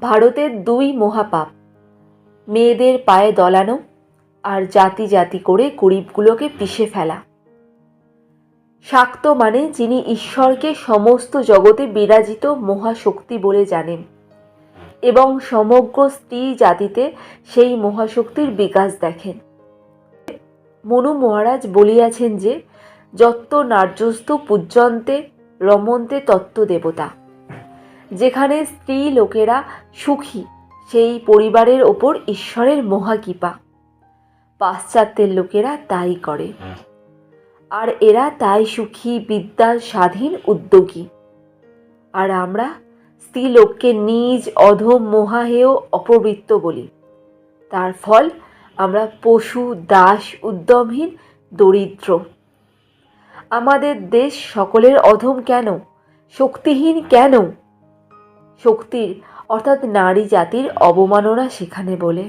ভারতের দুই মহাপাপ। মেয়েদের পায়ে দলানো আর জাতি জাতি করে গরিবগুলোকে পিষে ফেলা। শাক্ত মানে যিনি ঈশ্বরকে সমস্ত জগতে বিরাজিত মহাশক্তি বলে জানেন এবং সমগ্র স্ত্রী জাতিতে সেই মহাশক্তির বিকাশ দেখেন। মনু মহারাজ বলিয়াছেন যে, যত্ত নার্যস্ত পূজ্যন্তে রমন্তে তত্ত্ব দেবতা। যেখানে স্ত্রী লোকেরা সুখী, সেই পরিবারের ওপর ঈশ্বরের মহাকৃপা পাশ্চাত্যের লোকেরা তাই করে। আর এরা তাই সুখী, বিদ্যার স্বাধীন উদ্যোগী। আর আমরা স্ত্রীলোককে নিজ অধম মহাহেয় অপবৃত্ত বলি। তার ফল আমরা পশু, দাস, উদ্যমহীন, দরিদ্র। আমাদের দেশ সকলের অধম কেন? শক্তিহীন কেন? শক্তির অর্থাৎ নারী জাতির অবমাননা সেখানে বলে।